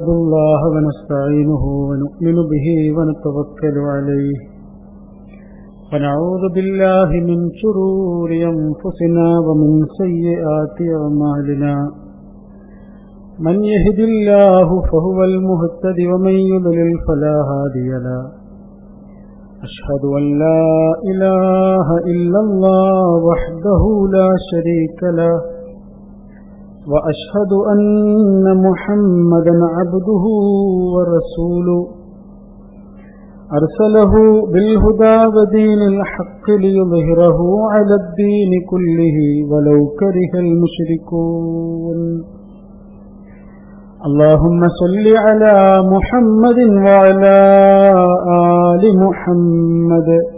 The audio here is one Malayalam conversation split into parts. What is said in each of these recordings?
نحمد الله ونستعينه ونؤمن به ونتوكل عليه. ونعوذ بالله من شرور أنفسنا ومن سيئات أعمالنا. من يهد الله فهو المهتد ومن يضلل فلا هادي له. أشهد أن لا إله إلا الله وحده لا شريك له. وأشهد أن محمدا عبده ورسوله. أرسله بالهدى ودين الحق ليظهره على الدين كله ولو كره المشركون. اللهم صل على محمد وعلى آل محمد.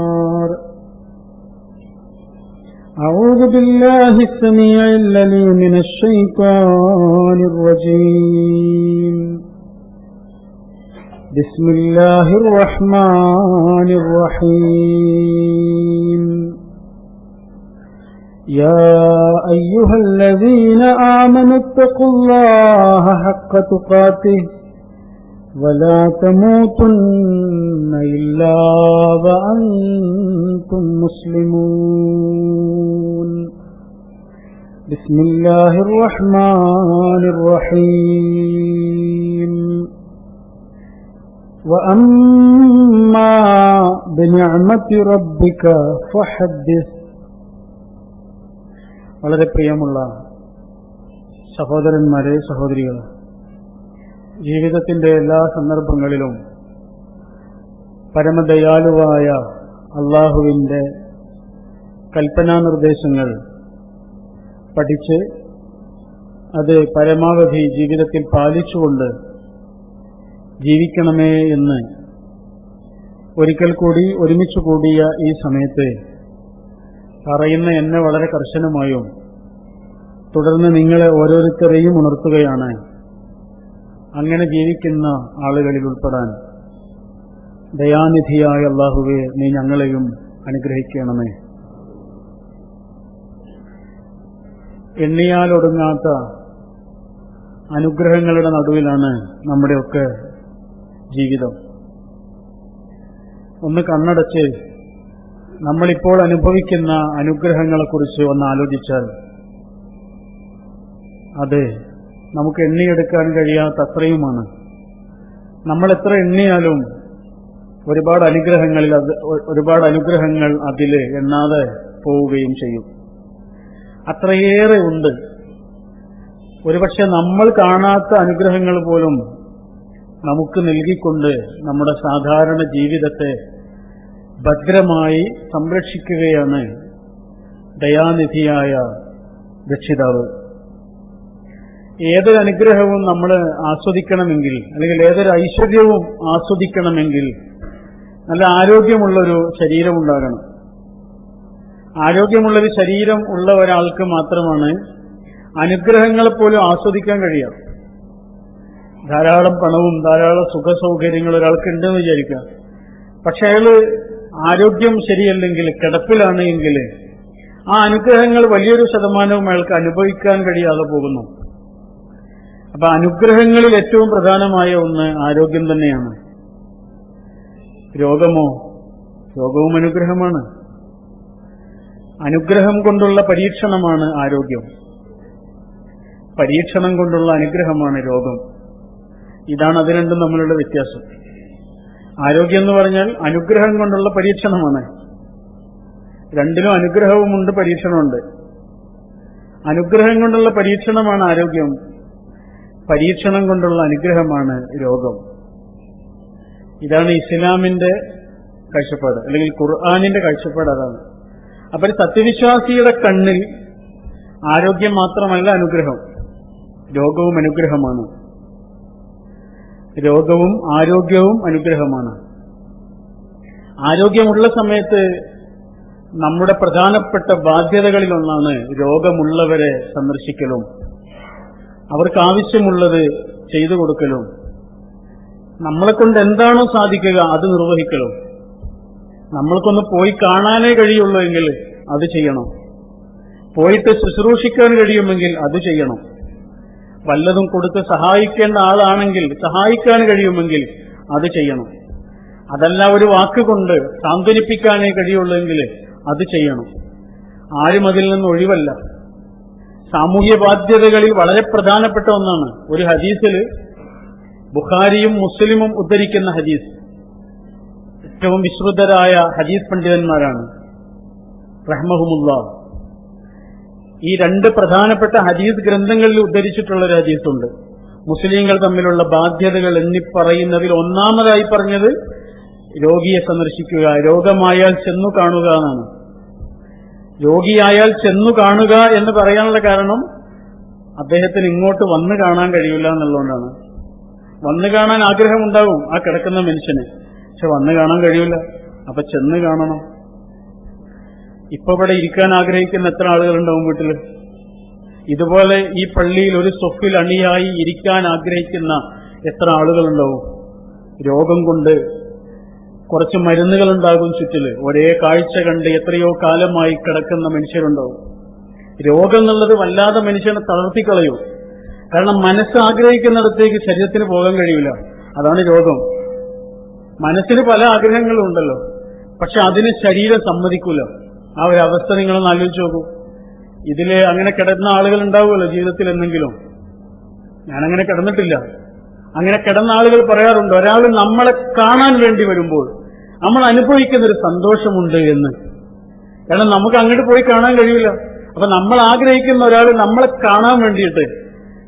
أعوذ بالله السميع العليم من الشيطان الرجيم. بسم الله الرحمن الرحيم. يا أيها الذين آمنوا اتقوا الله حق تقاته. ولا تموتن إلا وأنتم مسلمون بسم الله الرحمن الرحيم وأما بنعمة ربك فحدث വളരെ പ്രിയമുള്ള സഹോദരന്മാരെ സഹോദരികൾ ജീവിതത്തിന്റെ എല്ലാ സന്ദർഭങ്ങളിലും പരമദയാലുവായ അള്ളാഹുവിന്റെ കൽപ്പനാ നിർദ്ദേശങ്ങൾ പഠിച്ച് അത് പരമാവധി ജീവിതത്തിൽ പാലിച്ചുകൊണ്ട് ജീവിക്കണമേ എന്ന് ഒരിക്കൽ കൂടി ഒരുമിച്ച് കൂടിയ ഈ സമയത്ത് പറയുന്ന എന്നെ വളരെ കർശനമായും തുടർന്ന് നിങ്ങളെ ഓരോരുത്തരെയും ഉണർത്തുകയാണ്. അങ്ങനെ ജീവിക്കുന്ന ആളുകളിൽ ഉൾപ്പെടാൻ ദയാനിധിയായ അള്ളാഹുവെ നീ ഞങ്ങളെയും അനുഗ്രഹിക്കണമേ. എണ്ണിയാലൊടുങ്ങാത്ത അനുഗ്രഹങ്ങളുടെ നടുവിലാണ് നമ്മുടെയൊക്കെ ജീവിതം. ഒന്ന് കണ്ണടച്ച് നമ്മളിപ്പോൾ അനുഭവിക്കുന്ന അനുഗ്രഹങ്ങളെക്കുറിച്ച് ഒന്ന് ആലോചിച്ചാൽ അത് നമുക്ക് എണ്ണിയെടുക്കാൻ കഴിയാത്ത അത്രയുമാണ് നമ്മൾ എത്ര എണ്ണിയാലും ഒരുപാട് അനുഗ്രഹങ്ങളിൽ അത് ഒരുപാട് അനുഗ്രഹങ്ങൾ അതിൽ എണ്ണാതെ പോവുകയും ചെയ്യും. അത്രയേറെ ഉണ്ട്. ഒരുപക്ഷെ നമ്മൾ കാണാത്ത അനുഗ്രഹങ്ങൾ പോലും നമുക്ക് നൽകിക്കൊണ്ട് നമ്മുടെ സാധാരണ ജീവിതത്തെ ഭദ്രമായി സംരക്ഷിക്കുകയാണ് ദയാനിധിയായ രക്ഷിതാവ്. ഏതൊരു അനുഗ്രഹവും നമ്മൾ ആസ്വദിക്കണമെങ്കിൽ അല്ലെങ്കിൽ ഏതൊരു ഐശ്വര്യവും ആസ്വദിക്കണമെങ്കിൽ നല്ല ആരോഗ്യമുള്ളൊരു ശരീരം ഉണ്ടാകണം. ആരോഗ്യമുള്ളൊരു ശരീരം ഉള്ള ഒരാൾക്ക് മാത്രമാണ് അനുഗ്രഹങ്ങളെപ്പോലും ആസ്വദിക്കാൻ കഴിയാം ധാരാളം പണവും ധാരാളം സുഖ സൗകര്യങ്ങളും ഒരാൾക്ക് ഉണ്ടെന്ന് വിചാരിക്കാം പക്ഷെ അയാൾ ആരോഗ്യം ശരിയല്ലെങ്കിൽ കിടപ്പിലാണ് എങ്കിൽ ആ അനുഗ്രഹങ്ങൾ വലിയൊരു ശതമാനവും അയാൾക്ക് അനുഭവിക്കാൻ കഴിയാതെ പോകുന്നു. അപ്പൊ അനുഗ്രഹങ്ങളിൽ ഏറ്റവും പ്രധാനമായ ഒന്ന് ആരോഗ്യം തന്നെയാണ്. രോഗമോ? രോഗവും അനുഗ്രഹമാണ്. അനുഗ്രഹം കൊണ്ടുള്ള പരീക്ഷണമാണ് ആരോഗ്യം. പരീക്ഷണം കൊണ്ടുള്ള അനുഗ്രഹമാണ് രോഗം. ഇതാണ് അത് രണ്ടും തമ്മിലുള്ള വ്യത്യാസം. ആരോഗ്യം എന്ന് പറഞ്ഞാൽ അനുഗ്രഹം കൊണ്ടുള്ള പരീക്ഷണമാണ്. രണ്ടിലും അനുഗ്രഹവുമുണ്ട് പരീക്ഷണമുണ്ട്. അനുഗ്രഹം കൊണ്ടുള്ള പരീക്ഷണമാണ് ആരോഗ്യം. പരീക്ഷണം കൊണ്ടുള്ള അനുഗ്രഹമാണ് രോഗം. ഇതാണ് ഇസ്ലാമിന്റെ കാഴ്ചപ്പാട് അല്ലെങ്കിൽ ഖുർആാനിന്റെ കാഴ്ചപ്പാട് അതാണ്. അപ്പൊ സത്യവിശ്വാസിയുടെ കണ്ണിൽ ആരോഗ്യം മാത്രമല്ല അനുഗ്രഹം. രോഗവും അനുഗ്രഹമാണ്. രോഗവും ആരോഗ്യവും അനുഗ്രഹമാണ്. ആരോഗ്യമുള്ള സമയത്ത് നമ്മുടെ പ്രധാനപ്പെട്ട ബാധ്യതകളിലൊന്നാണ് രോഗമുള്ളവരെ സന്ദർശിക്കലും. അവർക്ക് ആവശ്യമുള്ളത് ചെയ്തു കൊടുക്കലും. നമ്മളെ കൊണ്ട് എന്താണോ സാധിക്കുക അത് നിർവഹിക്കലും. നമ്മൾക്കൊന്ന് പോയി കാണാനേ കഴിയുള്ളൂ എങ്കിൽ അത് ചെയ്യണം. പോയിട്ട് ശുശ്രൂഷിക്കാൻ കഴിയുമെങ്കിൽ അത് ചെയ്യണം. വല്ലതും കൊടുത്ത് സഹായിക്കേണ്ട ആളാണെങ്കിൽ സഹായിക്കാൻ കഴിയുമെങ്കിൽ അത് ചെയ്യണം. അതല്ല ഒരു വാക്കുകൊണ്ട് സാന്ത്വനിപ്പിക്കാനേ കഴിയുള്ളൂ എങ്കിൽ അത് ചെയ്യണം. ആരും അതിൽ നിന്ന് ഒഴിവല്ല. സാമൂഹ്യ ബാധ്യതകളിൽ വളരെ പ്രധാനപ്പെട്ട ഒന്നാണ്. ഒരു ഹദീസിൽ ബുഖാരിയും മുസ്ലിമും ഉദ്ധരിക്കുന്ന ഹദീസ്. ഏറ്റവും വിശ്രുതരായ ഹദീസ് പണ്ഡിതന്മാരാണ്. റഹ്മഹുമുല്ല. ഈ രണ്ട് പ്രധാനപ്പെട്ട ഹദീസ് ഗ്രന്ഥങ്ങളിൽ ഉദ്ധരിച്ചിട്ടുള്ള ഒരു ഹദീസുണ്ട്. മുസ്ലിങ്ങൾ തമ്മിലുള്ള ബാധ്യതകൾ എന്നിപ്പറയുന്നതിൽ ഒന്നാമതായി പറഞ്ഞത് രോഗിയെ സന്ദർശിക്കുക രോഗമായാൽ ചെന്നു കാണുക എന്നാണ്. രോഗിയായാൽ ചെന്നു കാണുക എന്ന് പറയാനുള്ള കാരണം അദ്ദേഹത്തിന് ഇങ്ങോട്ട് വന്നു കാണാൻ കഴിയില്ല എന്നുള്ളതുകൊണ്ടാണ്. വന്നു കാണാൻ ആഗ്രഹമുണ്ടാകും ആ കിടക്കുന്ന മനുഷ്യന്. പക്ഷെ വന്നു കാണാൻ കഴിയില്ല. അപ്പൊ ചെന്ന് കാണണം. ഇപ്പൊ ഇവിടെ ഇരിക്കാൻ ആഗ്രഹിക്കുന്ന എത്ര ആളുകളുണ്ടാവും വീട്ടിൽ ഇതുപോലെ ഈ പള്ളിയിൽ ഒരു സ്വപ്പിൽ അണിയായി ഇരിക്കാൻ ആഗ്രഹിക്കുന്ന എത്ര ആളുകളുണ്ടാവും? രോഗം കൊണ്ട് കുറച്ച് മരുന്നുകൾ ഉണ്ടാകും ചുറ്റിൽ. ഒരേ കാഴ്ച കണ്ട് എത്രയോ കാലമായി കിടക്കുന്ന മനുഷ്യരുണ്ടാവും. രോഗം എന്നുള്ളത് വല്ലാതെ മനുഷ്യനെ തളർത്തിക്കളയും. കാരണം മനസ്സ് ആഗ്രഹിക്കുന്നിടത്തേക്ക് ശരീരത്തിന് പോകാൻ കഴിയില്ല. അതാണ് രോഗം. മനസ്സിന് പല ആഗ്രഹങ്ങളും ഉണ്ടല്ലോ. പക്ഷെ അതിന് ശരീരം സമ്മതിക്കൂല. ആ ഒരു അവസ്ഥ നിങ്ങളൊന്ന് ആലോചിച്ച് നോക്കൂ. ഇതിൽ അങ്ങനെ കിടന്ന ആളുകൾ ഉണ്ടാവുമല്ലോ ജീവിതത്തിൽ എന്തെങ്കിലും ഞാനങ്ങനെ കിടന്നിട്ടില്ല. അങ്ങനെ കിടന്ന ആളുകൾ പറയാറുണ്ട് ഒരാൾ നമ്മളെ കാണാൻ വേണ്ടി വരുമ്പോൾ നമ്മൾ അനുഭവിക്കുന്ന ഒരു സന്തോഷമുണ്ട് എന്ന്. കാരണം നമുക്ക് അങ്ങോട്ട് പോയി കാണാൻ കഴിയില്ല. അപ്പൊ നമ്മൾ ആഗ്രഹിക്കുന്ന ഒരാൾ നമ്മളെ കാണാൻ വേണ്ടിയിട്ട്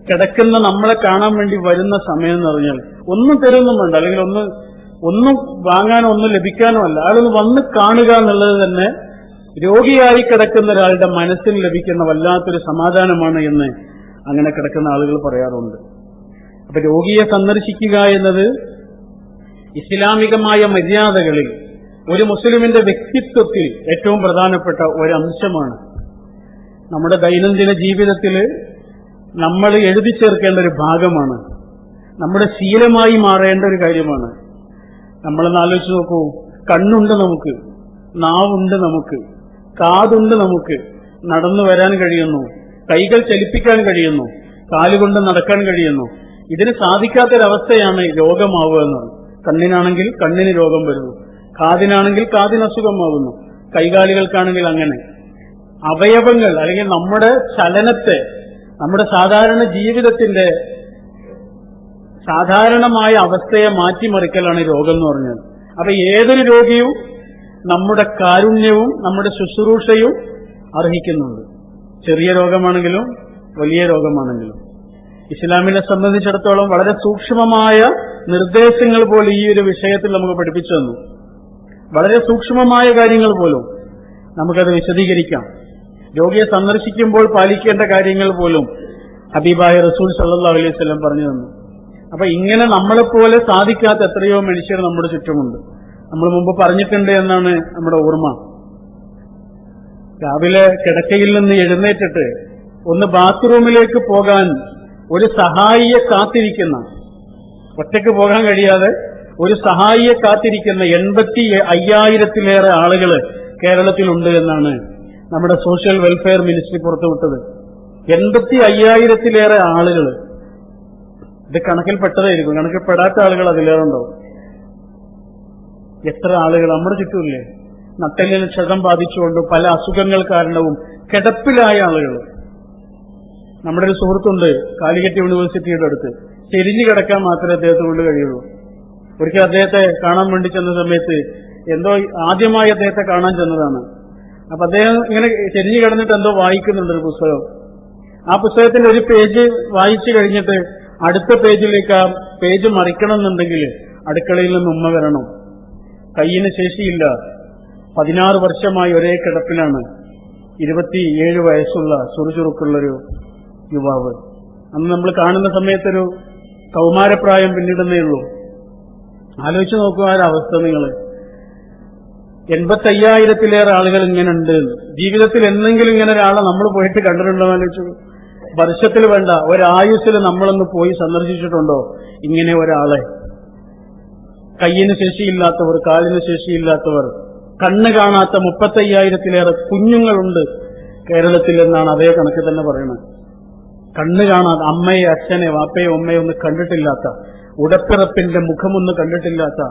കിടക്കുന്ന നമ്മളെ കാണാൻ വേണ്ടി വരുന്ന സമയം എന്ന് പറഞ്ഞാൽ ഒന്നും തരുന്നും വേണ്ട. അല്ലെങ്കിൽ ഒന്ന് ഒന്നും വാങ്ങാനോ ഒന്നും ലഭിക്കാനോ അല്ല. അയാളൊന്ന് വന്ന് കാണുക എന്നുള്ളത് തന്നെ രോഗിയായി കിടക്കുന്ന ഒരാളുടെ മനസ്സിന് ലഭിക്കുന്ന വല്ലാത്തൊരു സമാധാനമാണ് എന്ന് അങ്ങനെ കിടക്കുന്ന ആളുകൾ പറയാറുണ്ട്. അപ്പൊ രോഗിയെ സന്ദർശിക്കുക എന്നത് ഇസ്ലാമികമായ മര്യാദകളിൽ ഒരു മുസ്ലിമിന്റെ വ്യക്തിത്വത്തിൽ ഏറ്റവും പ്രധാനപ്പെട്ട ഒരു അംശമാണ് നമ്മുടെ ദൈനംദിന ജീവിതത്തിൽ നമ്മൾ എഴുതി ചേർക്കേണ്ട ഒരു ഭാഗമാണ്. നമ്മുടെ ശീലമായി മാറേണ്ട ഒരു കാര്യമാണ്. നമ്മളൊന്ന് ആലോചിച്ച് നോക്കൂ. കണ്ണുണ്ട് നമുക്ക് നാവുണ്ട് നമുക്ക് കാതുണ്ട് നമുക്ക് നടന്നു വരാൻ കഴിയുന്നു കൈകൾ ചലിപ്പിക്കാൻ കഴിയുന്നു കാലുകൊണ്ട് നടക്കാൻ കഴിയുന്നു. ഇതിന് സാധിക്കാത്തൊരവസ്ഥയാണ് രോഗമാവുക എന്നത് കണ്ണിനാണെങ്കിൽ കണ്ണിന് രോഗം വരുന്നു. കാതിനാണെങ്കിൽ കാതിന് അസുഖമാകുന്നു കൈകാലികൾക്കാണെങ്കിൽ അങ്ങനെ. അവയവങ്ങൾ അല്ലെങ്കിൽ നമ്മുടെ ചലനത്തെ നമ്മുടെ സാധാരണ ജീവിതത്തിന്റെ സാധാരണമായ അവസ്ഥയെ മാറ്റിമറിക്കലാണ് രോഗം എന്ന് പറഞ്ഞത്. അപ്പൊ ഏതൊരു രോഗിയും നമ്മുടെ കാരുണ്യവും നമ്മുടെ ശുശ്രൂഷയും അർഹിക്കുന്നുണ്ട്. ചെറിയ രോഗമാണെങ്കിലും വലിയ രോഗമാണെങ്കിലും. ഇസ്ലാമിനെ സംബന്ധിച്ചിടത്തോളം വളരെ സൂക്ഷ്മമായ നിർദ്ദേശങ്ങൾ പോലും ഈ ഒരു വിഷയത്തിൽ നമുക്ക് പഠിപ്പിച്ചു തന്നു. വളരെ സൂക്ഷ്മമായ കാര്യങ്ങൾ പോലും നമുക്കത് വിശദീകരിക്കാം. രോഗിയെ സന്ദർശിക്കുമ്പോൾ പാലിക്കേണ്ട കാര്യങ്ങൾ പോലും ഹബീബായ റസൂൽ സല്ലാ അലൈഹി സ്വലം പറഞ്ഞു തന്നു. അപ്പൊ ഇങ്ങനെ നമ്മളെപ്പോലെ സാധിക്കാത്ത എത്രയോ മനുഷ്യർ നമ്മുടെ ചുറ്റുമുണ്ട്. നമ്മൾ മുമ്പ് പറഞ്ഞിട്ടുണ്ട് എന്നാണ് നമ്മുടെ ഓർമ്മ. രാവിലെ കിടക്കയിൽ നിന്ന് എഴുന്നേറ്റിട്ട് ഒന്ന് ബാത്റൂമിലേക്ക് പോകാൻ ഒരു സഹായിയെ കാത്തിരിക്കുന്ന ഒറ്റയ്ക്ക് പോകാൻ കഴിയാതെ ഒരു സഹായിയെ കാത്തിരിക്കുന്ന എൺപത്തി അയ്യായിരത്തിലേറെ ആളുകൾ കേരളത്തിലുണ്ട് എന്നാണ് നമ്മുടെ സോഷ്യൽ വെൽഫെയർ മിനിസ്ട്രി പുറത്തുവിട്ടത് എൺപത്തി അയ്യായിരത്തിലേറെ ആളുകൾ ഇത് കണക്കിൽപ്പെട്ടതായിരിക്കും. കണക്കിൽപ്പെടാത്ത ആളുകൾ അതിലേറെ ഉണ്ടാവും എത്ര ആളുകൾ? നമ്മുടെ ചുറ്റുമില്ലേ? നട്ടലിന് ക്ഷതം ബാധിച്ചുകൊണ്ടും പല അസുഖങ്ങൾ കാരണവും കിടപ്പിലായ ആളുകൾ നമ്മുടെ ഒരു സുഹൃത്തുണ്ട് കാലിക്കറ്റ് യൂണിവേഴ്സിറ്റിയുടെ അടുത്ത്. ചെരിഞ്ഞു കിടക്കാൻ മാത്രമേ അദ്ദേഹത്തെ കൊണ്ട് കഴിയുള്ളൂ. ഒരിക്കൽ അദ്ദേഹത്തെ കാണാൻ വേണ്ടി ചെന്ന സമയത്ത് എന്തോ ആദ്യമായി അദ്ദേഹത്തെ കാണാൻ ചെന്നതാണ്. അപ്പൊ അദ്ദേഹം ഇങ്ങനെ ചെരിഞ്ഞു കിടന്നിട്ട് എന്തോ വായിക്കുന്നുണ്ട് ഒരു പുസ്തകം. ആ പുസ്തകത്തിന്റെ ഒരു പേജ് വായിച്ചു കഴിഞ്ഞിട്ട് അടുത്ത പേജിലേക്ക് ആ പേജ് മറിക്കണം എന്നുണ്ടെങ്കിൽ അടുക്കളയിൽ നിന്ന് ഉമ്മ വരണം. കയ്യിന് ശേഷിയില്ല. പതിനാറ് വർഷമായി ഒരേ കിടപ്പിലാണ്. ഇരുപത്തിയേഴ് വയസ്സുള്ള ചുറുചുറുക്കുള്ളൊരു യുവാവ്. അന്ന് നമ്മൾ കാണുന്ന സമയത്തൊരു കൗമാരപ്രായം പിന്നിടുന്നേ ഉള്ളൂ. ആലോചിച്ച് നോക്കുക ആ അവസ്ഥ നിങ്ങൾ. എൺപത്തയ്യായിരത്തിലേറെ ആളുകൾ ഇങ്ങനെ ഉണ്ട് ജീവിതത്തിൽ എന്തെങ്കിലും ഇങ്ങനെ ഒരാളെ നമ്മൾ പോയിട്ട് കണ്ടിട്ടുണ്ടോ ആലോചിച്ചു വർഷത്തിൽ വേണ്ട ഒരായുസ്സിൽ നമ്മളൊന്ന് പോയി സന്ദർശിച്ചിട്ടുണ്ടോ? ഇങ്ങനെ ഒരാളെ. കയ്യിന് ശേഷിയില്ലാത്തവർ കാലിന് ശേഷിയില്ലാത്തവർ. കണ്ണ് കാണാത്ത മുപ്പത്തയ്യായിരത്തിലേറെ കുഞ്ഞുങ്ങളുണ്ട് കേരളത്തിൽ എന്നാണ് അതേ കണക്ക് തന്നെ പറയുന്നത് കണ്ണ് കാണാതെ അമ്മയെ അച്ഛനെ വാപ്പയെ ഉമ്മയെ ഒന്ന് കണ്ടിട്ടില്ലാത്ത ഉടപ്പിറപ്പിന്റെ മുഖമൊന്ന് കണ്ടിട്ടില്ലാത്ത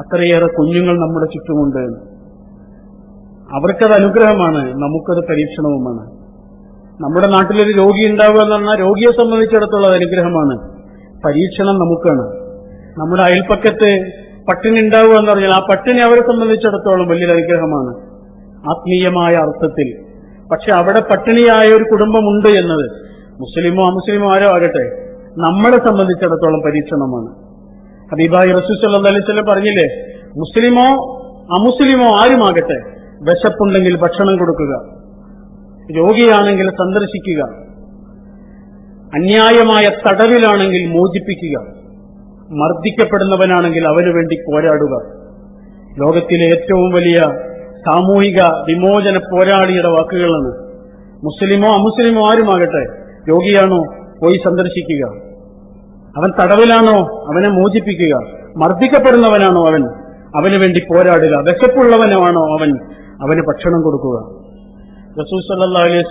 അത്രയേറെ കുഞ്ഞുങ്ങൾ നമ്മുടെ ചുറ്റുമുണ്ട്. അവർക്കത് അനുഗ്രഹമാണ് നമുക്കത് പരീക്ഷണവുമാണ്. നമ്മുടെ നാട്ടിലൊരു രോഗി ഉണ്ടാവുക എന്ന് പറഞ്ഞാൽ രോഗിയെ സംബന്ധിച്ചിടത്തോളം അനുഗ്രഹമാണ്. പരീക്ഷണം നമുക്കാണ്. നമ്മുടെ അയൽപ്പക്കത്ത് പട്ടിണി ഉണ്ടാവുക എന്ന് പറഞ്ഞാൽ ആ പട്ടിണി അവരെ സംബന്ധിച്ചിടത്തോളം വലിയൊരു അനുഗ്രഹമാണ്. ആത്മീയമായ അർത്ഥത്തിൽ. പക്ഷെ അവിടെ പട്ടിണിയായ ഒരു കുടുംബമുണ്ട് എന്നത് മുസ്ലിമോ അമുസ്ലിമോ ആരോ ആകട്ടെ നമ്മളെ സംബന്ധിച്ചിടത്തോളം പരീക്ഷണമാണ്. ഹബീബായി റസൂസ് വസല്ലം പറഞ്ഞില്ലേ മുസ്ലിമോ അമുസ്ലിമോ ആരുമാകട്ടെ വിശപ്പുണ്ടെങ്കിൽ ഭക്ഷണം കൊടുക്കുക രോഗിയാണെങ്കിൽ സന്ദർശിക്കുക അന്യായമായ തടവിലാണെങ്കിൽ മോചിപ്പിക്കുക മർദ്ദിക്കപ്പെടുന്നവനാണെങ്കിൽ അവനു വേണ്ടി പോരാടുക. ലോകത്തിലെ ഏറ്റവും വലിയ സാമൂഹിക വിമോചന പോരാളിയുടെ വാക്കുകളാണ് മുസ്ലിമോ അമുസ്ലിമോ ആരുമാകട്ടെ രോഗിയാണോ? പോയി സന്ദർശിക്കുക. അവൻ തടവിലാണോ? അവനെ മോചിപ്പിക്കുക. മർദ്ദിക്കപ്പെടുന്നവനാണോ അവൻ? അവന് വേണ്ടി പോരാടുക. വിശപ്പുള്ളവനാണോ അവൻ? അവന് ഭക്ഷണം കൊടുക്കുക. റസൂൽ സല്ലല്ലാഹു അലൈഹി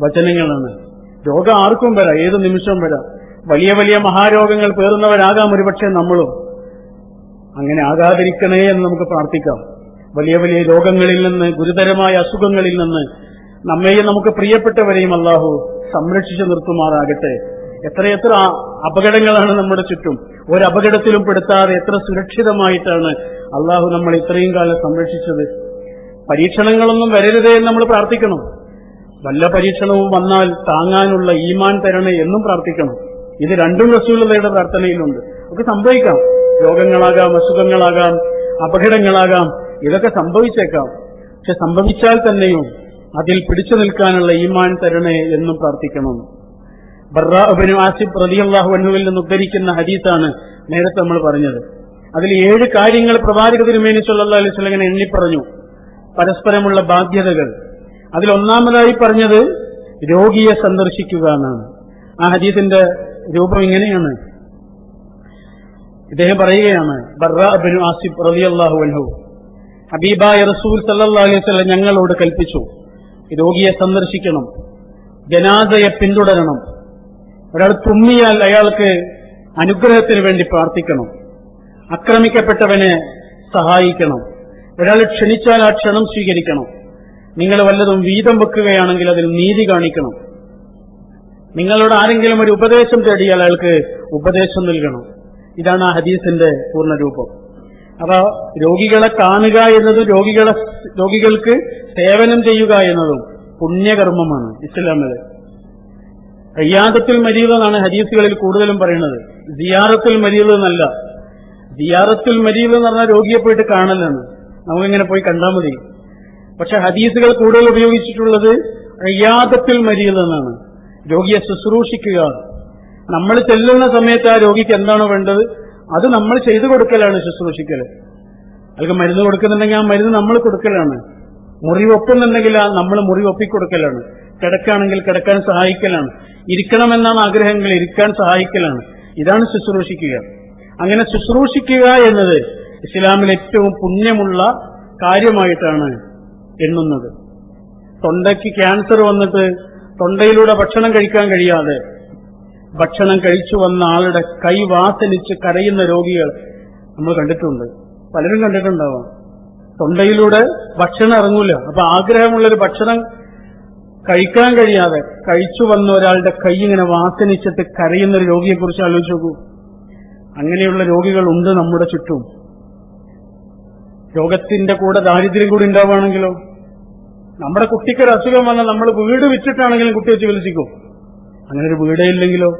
വചനങ്ങളാണ്. രോഗം ആർക്കും വരാം. ഏത് നിമിഷവും വരാം. വലിയ വലിയ മഹാരോഗങ്ങൾ പേറുന്നവരാകാം ഒരുപക്ഷെ നമ്മളും. അങ്ങനെ ആകാതിരിക്കണേ എന്ന് നമുക്ക് പ്രാർത്ഥിക്കാം. വലിയ വലിയ രോഗങ്ങളിൽ നിന്ന് ഗുരുതരമായ അസുഖങ്ങളിൽ നിന്ന് നമ്മെയും നമുക്ക് പ്രിയപ്പെട്ടവരെയും അള്ളാഹു സംരക്ഷിച്ചു നിർത്തുമാറാകട്ടെ. എത്രയെത്ര അപകടങ്ങളാണ് നമ്മുടെ ചുറ്റും. ഒരു അപകടത്തിലും പെടുത്താതെ എത്ര സുരക്ഷിതമായിട്ടാണ് അള്ളാഹു നമ്മൾ ഇത്രയും കാലം സംരക്ഷിച്ചത്. പരീക്ഷണങ്ങളൊന്നും വരരുതേ എന്ന് നമ്മൾ പ്രാർത്ഥിക്കണം. വല്ല പരീക്ഷണവും വന്നാൽ താങ്ങാനുള്ള ഈമാൻ തരണേ എന്നും പ്രാർത്ഥിക്കണം. ഇത് രണ്ടും റസൂലതയുടെ പ്രാർത്ഥനയിലുണ്ട്. ഒക്കെ സംഭവിക്കാം. രോഗങ്ങളാകാം അസുഖങ്ങളാകാം അപകടങ്ങളാകാം ഇതൊക്കെ സംഭവിച്ചേക്കാം. പക്ഷെ സംഭവിച്ചാൽ തന്നെയും അതിൽ പിടിച്ചു നിൽക്കാനുള്ള ഈമാൻ തരണേ എന്നും പ്രാർത്ഥിക്കണം. ബർറാബിന് ആസിഫ് റളിയല്ലാഹു അൻഹുവിൽ നിന്ന് ഉദ്ധരിക്കുന്ന ഹദീസാണ് നേരത്തെ നമ്മൾ പറഞ്ഞത്. അതിൽ ഏഴ് കാര്യങ്ങൾ പ്രവാചക തിരുമേനി സല്ലാ അലൈഹി വസല്ലം എണ്ണിപ്പറഞ്ഞു പറഞ്ഞു. പരസ്പരമുള്ള ബാധ്യതകൾ. അതിൽ ഒന്നാമതായി പറഞ്ഞത് രോഗിയെ സന്ദർശിക്കുക എന്നാണ്. ആ ഹദീസിന്റെ രൂപം ഇങ്ങനെയാണ്. ഇദ്ദേഹം പറയുകയാണ് ബർറാബിന് ആസിഫ് റളിയല്ലാഹു അൻഹു ഹബീബായ റസൂൽ സല്ലാ അലൈഹി വസല്ലം ഞങ്ങളോട് കൽപ്പിച്ചു. രോഗിയെ സന്ദർശിക്കണം. ജനാദയെ പിന്തുടരണം. ഒരാൾ തുമ്മിയാൽ അയാൾക്ക് അനുഗ്രഹത്തിന് വേണ്ടി പ്രാർത്ഥിക്കണം. ആക്രമിക്കപ്പെട്ടവനെ സഹായിക്കണം. ഒരാൾ ക്ഷണിച്ചാൽ ആ ക്ഷണം സ്വീകരിക്കണം. നിങ്ങൾ വല്ലതും വീതം വെക്കുകയാണെങ്കിൽ അതിൽ നീതി കാണിക്കണം. നിങ്ങളോട് ആരെങ്കിലും ഒരു ഉപദേശം തേടിയാൽ അയാൾക്ക് ഉപദേശം നൽകണം. ഇതാണ് ആ ഹദീസിന്റെ പൂർണരൂപം അപ്പൊ രോഗികളെ കാണുക എന്നതും രോഗികളെ രോഗികൾക്ക് സേവനം ചെയ്യുക എന്നതും പുണ്യകർമ്മമാണ് ഇസ്ലാമിൽ അയ്യാദത്തുൽ മരീദ് എന്നാണ് ഹദീസുകളിൽ കൂടുതലും പറയുന്നത്. സിയാറത്തുൽ മരീദ് എന്നല്ല. സിയാറത്തുൽ എന്ന് പറഞ്ഞാൽ രോഗിയെ പോയിട്ട് കാണലാണ്. നമുക്കിങ്ങനെ പോയി കണ്ടാൽ മതി. പക്ഷെ ഹദീസുകൾ കൂടുതൽ ഉപയോഗിച്ചിട്ടുള്ളത് അയ്യാദത്തുൽ മരീദ് എന്നാണ്. രോഗിയെ ശുശ്രൂഷിക്കുക. നമ്മൾ ചെല്ലുന്ന സമയത്ത് ആ രോഗിക്ക് എന്താണോ വേണ്ടത്? അത് നമ്മൾ ചെയ്തു കൊടുക്കലാണ് ശുശ്രൂഷിക്കൽ. അല്ലെങ്കിൽ മരുന്ന് കൊടുക്കുന്നുണ്ടെങ്കിൽ ആ മരുന്ന് നമ്മൾ കൊടുക്കലാണ്. മുറിവൊപ്പുന്നുണ്ടെങ്കിൽ ആ നമ്മൾ മുറി ഒപ്പിക്കൊടുക്കലാണ് കിടക്കാണെങ്കിൽ കിടക്കാൻ സഹായിക്കലാണ്. ഇരിക്കണമെന്നാണ് ആഗ്രഹങ്ങൾ ഇരിക്കാൻ സഹായിക്കലാണ്. ഇതാണ് ശുശ്രൂഷിക്കുക. അങ്ങനെ ശുശ്രൂഷിക്കുക എന്നത് ഇസ്ലാമിൽ ഏറ്റവും പുണ്യമുള്ള കാര്യമായിട്ടാണ് എണ്ണുന്നത്. തൊണ്ടയ്ക്ക് ക്യാൻസർ വന്നിട്ട് തൊണ്ടയിലൂടെ ഭക്ഷണം കഴിക്കാൻ കഴിയാതെ ഭക്ഷണം കഴിച്ചു വന്ന ആളുടെ കൈ വാസനിച്ച് കരയുന്ന രോഗികൾ നമ്മൾ കണ്ടിട്ടുണ്ട്. പലരും കണ്ടിട്ടുണ്ടാവാം. തൊണ്ടയിലൂടെ ഭക്ഷണം ഇറങ്ങൂല. അപ്പൊ ആഗ്രഹമുള്ളൊരു ഭക്ഷണം കഴിക്കാൻ കഴിയാതെ കഴിച്ചു വന്ന ഒരാളുടെ കൈ ഇങ്ങനെ വാസനിച്ചിട്ട് കരയുന്ന ഒരു രോഗിയെ കുറിച്ച് ആലോചിച്ച് നോക്കൂ. അങ്ങനെയുള്ള രോഗികളുണ്ട് നമ്മുടെ ചുറ്റും. രോഗത്തിന്റെ കൂടെ ദാരിദ്ര്യം കൂടി ഉണ്ടാവുകയാണെങ്കിലോ? നമ്മുടെ കുട്ടിക്കൊരു അസുഖം വന്നാൽ നമ്മൾ വീട് വിറ്റിട്ടാണെങ്കിലും കുട്ടിയെ ചികിത്സിക്കും അങ്ങനെ ഒരു വീടേ ഇല്ലെങ്കിലോ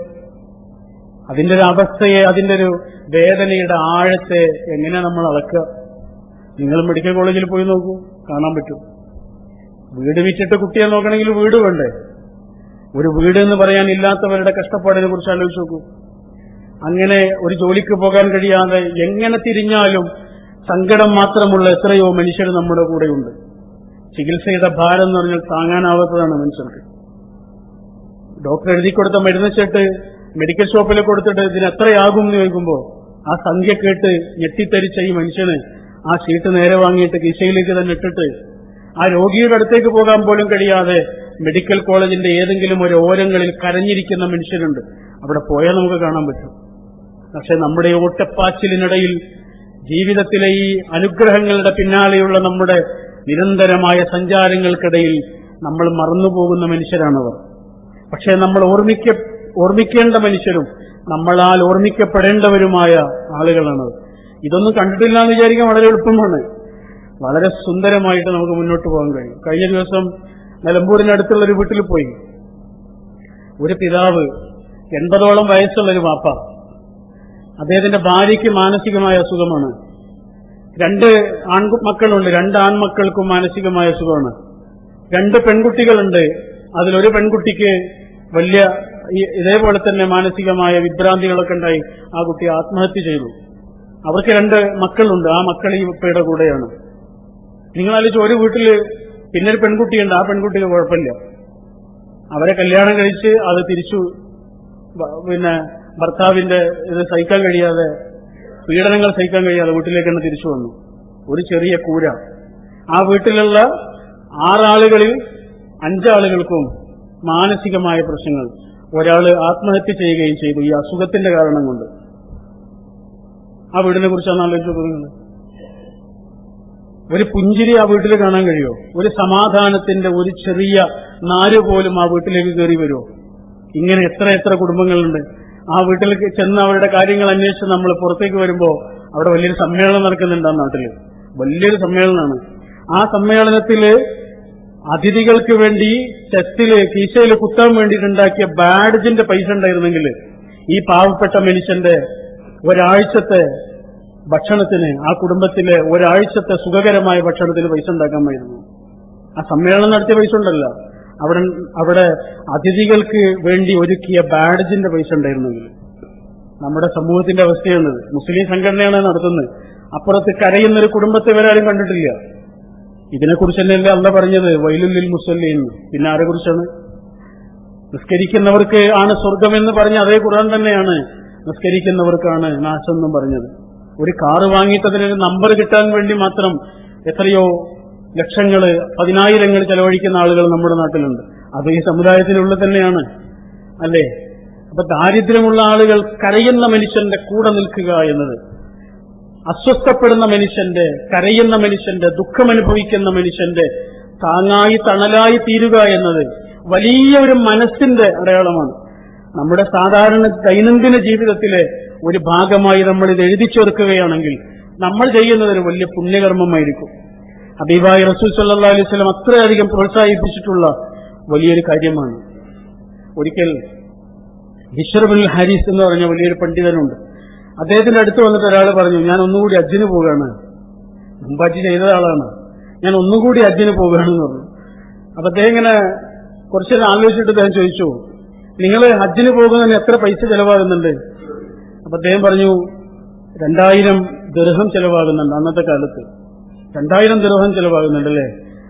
അതിന്റെ ഒരു അവസ്ഥയെ അതിന്റെ ഒരു വേദനയുടെ ആഴത്തെ എങ്ങനെ നമ്മൾ അളക്കുക? നിങ്ങൾ മെഡിക്കൽ കോളേജിൽ പോയി നോക്കൂ കാണാൻ പറ്റും. വീട് വിറ്റിട്ട് കുട്ടിയെ നോക്കണമെങ്കിൽ വീട് വേണ്ടേ? ഒരു വീട് എന്ന് പറയാൻ ഇല്ലാത്തവരുടെ കഷ്ടപ്പാടിനെ കുറിച്ച് ആലോചിച്ച് നോക്കൂ. അങ്ങനെ ഒരു ജോലിക്ക് പോകാൻ കഴിയാതെ എങ്ങനെ തിരിഞ്ഞാലും സങ്കടം മാത്രമുള്ള എത്രയോ മനുഷ്യർ നമ്മുടെ കൂടെയുണ്ട്. ചികിത്സയുടെ ഭാരം എന്ന് പറഞ്ഞാൽ താങ്ങാനാവാത്തതാണ് മനുഷ്യർക്ക്. ഡോക്ടർ എഴുതി കൊടുത്ത മരുന്ന് ചെട്ട് മെഡിക്കൽ ഷോപ്പിൽ കൊടുത്തിട്ട് ഇതിന് എത്രയാകും എന്ന് ചോദിക്കുമ്പോൾ ആ സംഖ്യ കേട്ട് ഞെട്ടിത്തരിച്ച ഈ മനുഷ്യന് ആ ഷീട്ട് നേരെ വാങ്ങിയിട്ട് കിശയിലേക്ക് തന്നെ ഇട്ടിട്ട് ആ രോഗിയുടെ അടുത്തേക്ക് പോകാൻ പോലും കഴിയാതെ മെഡിക്കൽ കോളേജിന്റെ ഏതെങ്കിലും ഒരു ഓരങ്ങളിൽ കരഞ്ഞിരിക്കുന്ന മനുഷ്യരുണ്ട് അവിടെ പോയാൽ നമുക്ക് കാണാൻ പറ്റും. പക്ഷെ നമ്മുടെ ഓട്ടപ്പാച്ചിലിനിടയിൽ ജീവിതത്തിലെ ഈ അനുഗ്രഹങ്ങളുടെ പിന്നാലെയുള്ള നമ്മുടെ നിരന്തരമായ സഞ്ചാരങ്ങൾക്കിടയിൽ നമ്മൾ മറന്നുപോകുന്ന മനുഷ്യരാണവർ. പക്ഷേ നമ്മൾ ഓർമ്മിക്ക ഓർമ്മിക്കേണ്ട മനുഷ്യരും നമ്മളാൽ ഓർമ്മിക്കപ്പെടേണ്ടവരുമായ ആളുകളാണത് ഇതൊന്നും കണ്ടിട്ടില്ല എന്ന് വിചാരിക്കാൻ വളരെ എളുപ്പമാണ്. വളരെ സുന്ദരമായിട്ട് നമുക്ക് മുന്നോട്ട് പോകാൻ കഴിയും. കഴിഞ്ഞ ദിവസം നിലമ്പൂരിനടുത്തുള്ള ഒരു വീട്ടിൽ പോയി. ഒരു പിതാവ് എൺപതോളം വയസ്സുള്ള ഒരു വാപ്പ. അദ്ദേഹത്തിന്റെ ഭാര്യയ്ക്ക് മാനസികമായ അസുഖമാണ്. രണ്ട് ആൺമക്കളുണ്ട് രണ്ട് ആൺമക്കൾക്കും മാനസികമായ അസുഖമാണ്. രണ്ട് പെൺകുട്ടികളുണ്ട്. അതിലൊരു പെൺകുട്ടിക്ക് വലിയ ഇതേപോലെ തന്നെ മാനസികമായ വിഭ്രാന്തികളൊക്കെ ഉണ്ടായി ആ കുട്ടി ആത്മഹത്യ ചെയ്തു. അവർക്ക് രണ്ട് മക്കളുണ്ട്. ആ മക്കൾ ഈ ഉപ്പയുടെ കൂടെയാണ്. നിങ്ങൾ ആലോചിച്ച് ഒരു വീട്ടിൽ പിന്നെ ഒരു പെൺകുട്ടിയുണ്ട്. ആ പെൺകുട്ടിക്ക് കുഴപ്പമില്ല. അവരെ കല്യാണം കഴിച്ച് അത് തിരിച്ചു പിന്നെ ഭർത്താവിന്റെ ഇത് സഹിക്കാൻ കഴിയാതെ പീഡനങ്ങൾ സഹിക്കാൻ കഴിയാതെ വീട്ടിലേക്ക് തന്നെ തിരിച്ചു വന്നു. ഒരു ചെറിയ കൂര. ആ വീട്ടിലുള്ള ആറാളുകളിൽ അഞ്ചാളുകൾക്കും മാനസികമായ പ്രശ്നങ്ങൾ. ഒരാൾ ആത്മഹത്യ ചെയ്യുകയും ചെയ്തു ഈ അസുഖത്തിന്റെ കാരണം കൊണ്ട്. ആ വീടിനെ കുറിച്ചാണ് ആലോചിച്ചു നോക്കുന്നത് ഒരു പുഞ്ചിരി ആ വീട്ടിൽ കാണാൻ കഴിയുമോ ഒരു സമാധാനത്തിന്റെ ഒരു ചെറിയ നാര് പോലും ആ വീട്ടിലേക്ക് കയറി വരുമോ? ഇങ്ങനെ എത്ര എത്ര കുടുംബങ്ങളുണ്ട്. ആ വീട്ടിലേക്ക് ചെന്ന് അവരുടെ കാര്യങ്ങൾ അന്വേഷിച്ച് നമ്മൾ പുറത്തേക്ക് വരുമ്പോൾ അവിടെ വലിയൊരു സമ്മേളനം നടക്കുന്നുണ്ട് ആ നാട്ടിൽ വലിയൊരു സമ്മേളനമാണ്. ആ സമ്മേളനത്തിൽ അതിഥികൾക്ക് വേണ്ടി ടെസ്റ്റിൽ കീശയിൽ കുത്താൻ വേണ്ടിയിട്ടുണ്ടാക്കിയ ബാഡ്ജിന്റെ പൈസ ഉണ്ടായിരുന്നെങ്കിൽ ഈ പാവപ്പെട്ട മനുഷ്യന്റെ ഒരാഴ്ചത്തെ ഭക്ഷണത്തിന് ആ കുടുംബത്തിലെ ഒരാഴ്ചത്തെ സുഖകരമായ ഭക്ഷണത്തിന് പൈസ ഉണ്ടാക്കാമായിരുന്നു. ആ സമ്മേളനം നടത്തിയ പൈസ ഉണ്ടല്ല. അവിടെ അവിടെ അതിഥികൾക്ക് വേണ്ടി ഒരുക്കിയ ബാഡ്ജിന്റെ പൈസ ഉണ്ടായിരുന്നെങ്കിൽ. നമ്മുടെ സമൂഹത്തിന്റെ അവസ്ഥയാണ്. മുസ്ലിം സംഘടനയാണ് നടത്തുന്നത്. അപ്പുറത്ത് കരയുന്നൊരു കുടുംബത്തെ ഇവരാരും കണ്ടിട്ടില്ല. ഇതിനെക്കുറിച്ച് തന്നെയല്ലേ അല്ല പറഞ്ഞത് വൈലുല്ലിൽ മുസല്ലീൻ പിന്നെ ആരെ കുറിച്ചാണ്? നിസ്കരിക്കുന്നവർക്ക് ആണ് സ്വർഗമെന്ന് പറഞ്ഞ അതേ ഖുർആൻ തന്നെയാണ്. നിസ്കരിക്കുന്നവർക്കാണ് നാശം എന്നും പറഞ്ഞത്. ഒരു കാറ് വാങ്ങിയിട്ട് അതിനൊരു നമ്പർ കിട്ടാൻ വേണ്ടി മാത്രം എത്രയോ ലക്ഷങ്ങൾ പതിനായിരങ്ങൾ ചെലവഴിക്കുന്ന ആളുകൾ നമ്മുടെ നാട്ടിലുണ്ട്. അത് ഈ സമുദായത്തിനുള്ളിൽ തന്നെയാണ്. അല്ലേ? അപ്പൊ ദാരിദ്ര്യമുള്ള ആളുകൾ കരയുന്ന മനുഷ്യന്റെ കൂടെ നിൽക്കുക എന്നത് അസ്വസ്ഥപ്പെടുന്ന മനുഷ്യന്റെ കരയുന്ന മനുഷ്യന്റെ ദുഃഖമനുഭവിക്കുന്ന മനുഷ്യന്റെ താങ്ങായി തണലായി തീരുക എന്നത് വലിയ ഒരു മനസ്സിന്റെ അടയാളമാണ്. നമ്മുടെ സാധാരണ ദൈനംദിന ജീവിതത്തിലെ ഒരു ഭാഗമായി നമ്മൾ ഇത് എഴുതി ചേർക്കുകയാണെങ്കിൽ നമ്മൾ ചെയ്യുന്നത് ഒരു വലിയ പുണ്യകർമ്മമായിരിക്കും. അബീബായ് റസൂൽ സല്ലാ അലൈഹി സ്വലം അത്രയധികം പ്രോത്സാഹിപ്പിച്ചിട്ടുള്ള വലിയൊരു കാര്യമാണ്. ഒരിക്കൽ ഹിഷർബുൽ ഹാരിസ് എന്ന് പറഞ്ഞ വലിയൊരു പണ്ഡിതനുണ്ട്. അദ്ദേഹത്തിന്റെ അടുത്ത് വന്നിട്ട് ഒരാൾ പറഞ്ഞു ഞാൻ ഒന്നുകൂടി അജ്ജിന് പോവുകയാണ്. മുമ്പ് അജ്ജ് ചെയ്ത ആളാണ് ഞാൻ ഒന്നുകൂടി അജ്ജിന് പോവുകയാണെന്ന് പറഞ്ഞു. അപ്പൊ അദ്ദേഹം ഇങ്ങനെ കുറച്ചൊരു ആലോചിച്ചിട്ട് അദ്ദേഹം ചോദിച്ചു നിങ്ങൾ ഹജ്ജിന് പോകുന്നതിന് എത്ര പൈസ ചെലവാകുന്നുണ്ട്? അപ്പൊ അദ്ദേഹം പറഞ്ഞു രണ്ടായിരം ദൃഹം ചെലവാകുന്നുണ്ട് അന്നത്തെ കാലത്ത്. രണ്ടായിരം ദൃഹം ചെലവാകുന്നുണ്ട് അല്ലേ?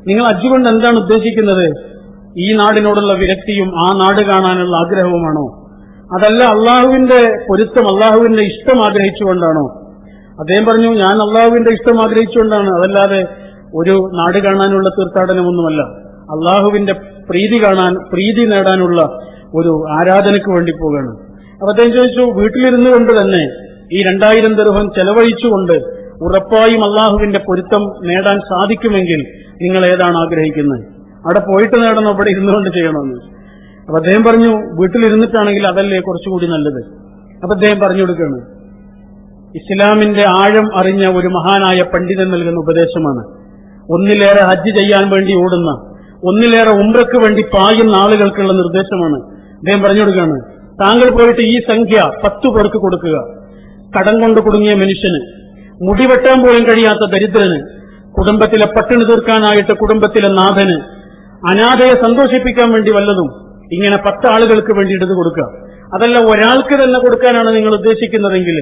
നിങ്ങൾ ഹജ്ജ് കൊണ്ട് എന്താണ് ഉദ്ദേശിക്കുന്നത്? ഈ നാടിനോടുള്ള വിരക്തിയും ആ നാട് കാണാനുള്ള ആഗ്രഹവുമാണോ? അതല്ല അള്ളാഹുവിന്റെ പൊരുത്തം അള്ളാഹുവിന്റെ ഇഷ്ടം ആഗ്രഹിച്ചുകൊണ്ടാണോ? അദ്ദേഹം പറഞ്ഞു ഞാൻ അള്ളാഹുവിന്റെ ഇഷ്ടം ആഗ്രഹിച്ചുകൊണ്ടാണ്. അതല്ലാതെ ഒരു നാട് കാണാനുള്ള തീർത്ഥാടനമൊന്നുമല്ല. അള്ളാഹുവിന്റെ പ്രീതി കാണാൻ പ്രീതി നേടാനുള്ള ഒരു ആരാധനയ്ക്ക് വേണ്ടി പോവുകയാണ്. അപ്പൊ അദ്ദേഹം ചോദിച്ചു വീട്ടിലിരുന്നു കൊണ്ട് തന്നെ ഈ രണ്ടായിരം ദർഹം ചെലവഴിച്ചുകൊണ്ട് ഉറപ്പായും അള്ളാഹുവിന്റെ പൊരുത്തം നേടാൻ സാധിക്കുമെങ്കിൽ നിങ്ങൾ ഏതാണ് ആഗ്രഹിക്കുന്നത്? അവിടെ പോയിട്ട് നേടണം അവിടെ ഇരുന്നുകൊണ്ട് ചെയ്യണമെന്ന്. അപ്പൊ അദ്ദേഹം പറഞ്ഞു വീട്ടിലിരുന്നിട്ടാണെങ്കിൽ അതല്ലേ കുറച്ചുകൂടി നല്ലത്? അപ്പൊ അദ്ദേഹം പറഞ്ഞു കൊടുക്കുകയാണ് ഇസ്ലാമിന്റെ ആഴം അറിഞ്ഞ ഒരു മഹാനായ പണ്ഡിതൻ നൽകുന്ന ഉപദേശമാണ്. ഒന്നിലേറെ ഹജ്ജ് ചെയ്യാൻ വേണ്ടി ഓടുന്ന ഒന്നിലേറെ ഉമ്രക്ക് വേണ്ടി പായുന്ന ആളുകൾക്കുള്ള നിർദ്ദേശമാണ്. അദ്ദേഹം പറഞ്ഞു കൊടുക്കുകയാണ് താങ്കൾ പോയിട്ട് ഈ സംഖ്യ പത്തു പേർക്ക് കൊടുക്കുക. കടം കൊണ്ട് കുടുങ്ങിയ മനുഷ്യന് മുടിവെട്ടാൻ പോലും കഴിയാത്ത ദരിദ്രന് കുടുംബത്തിലെ പട്ടിണി തീർക്കാനായിട്ട് കുടുംബത്തിലെ നാഥന് അനാഥയെ സന്തോഷിപ്പിക്കാൻ വേണ്ടി വല്ലതും ഇങ്ങനെ പത്ത് ആളുകൾക്ക് വേണ്ടിയിട്ട് ഇത് കൊടുക്കുക. അതല്ല ഒരാൾക്ക് തന്നെ കൊടുക്കാനാണ് നിങ്ങൾ ഉദ്ദേശിക്കുന്നതെങ്കിൽ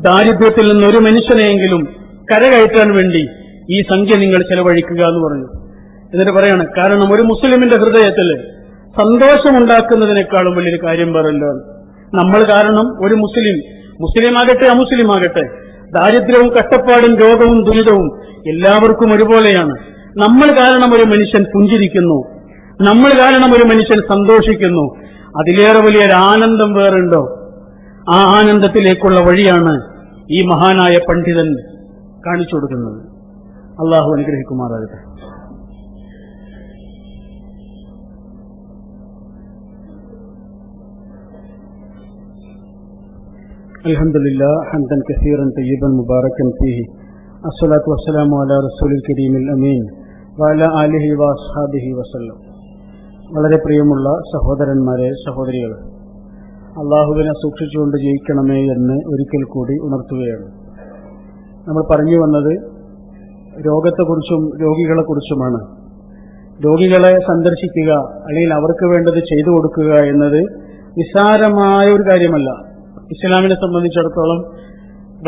ദാരിദ്ര്യത്തിൽ നിന്ന് ഒരു മനുഷ്യനെയെങ്കിലും കരകയറ്റാൻ വേണ്ടി ഈ സംഖ്യ നിങ്ങൾ ചെലവഴിക്കുക എന്ന് പറഞ്ഞു. എന്നിട്ട് പറയാണ് കാരണം ഒരു മുസ്ലിമിന്റെ ഹൃദയത്തിൽ സന്തോഷമുണ്ടാക്കുന്നതിനേക്കാളും വലിയൊരു കാര്യം പറയല്ലോ നമ്മൾ കാരണം ഒരു മുസ്ലിം മുസ്ലിമാകട്ടെ അമുസ്ലിമാകട്ടെ ദാരിദ്ര്യവും കഷ്ടപ്പാടും രോഗവും ദുരിതവും എല്ലാവർക്കും ഒരുപോലെയാണ്. നമ്മൾ കാരണം ഒരു മനുഷ്യൻ പുഞ്ചിരിക്കുന്നു നമ്മൾ കാരണം ഒരു മനുഷ്യൻ സന്തോഷിക്കുന്നു അതിലേറെ വലിയൊരു ആനന്ദം വേറുണ്ടോ ആ ആനന്ദത്തിലേക്കുള്ള വഴിയാണ് ഈ മഹാനായ പണ്ഡിതൻ കാണിച്ചു കൊടുക്കുന്നത് അള്ളാഹു അനുഗ്രഹിക്കുമാറാകട്ടെ الحمد لله حمدا كثيرا طيبا مباركا فيه الصلاة والسلام على رسول الكريم الأمين وعلى آله وأصحابه وسلم വളരെ പ്രിയമുള്ള സഹോദരന്മാരെ സഹോദരികൾ അള്ളാഹുവിനെ സൂക്ഷിച്ചുകൊണ്ട് ജയിക്കണമേ എന്ന് ഒരിക്കൽ കൂടി ഉണർത്തുകയാണ്. നമ്മൾ പറഞ്ഞു വന്നത് രോഗത്തെക്കുറിച്ചും രോഗികളെക്കുറിച്ചുമാണ്. രോഗികളെ സന്ദർശിക്കുക അല്ലെങ്കിൽ അവർക്ക് വേണ്ടത് ചെയ്തു കൊടുക്കുക എന്നത് നിസ്സാരമായ ഒരു കാര്യമല്ല. ഇസ്ലാമിനെ സംബന്ധിച്ചിടത്തോളം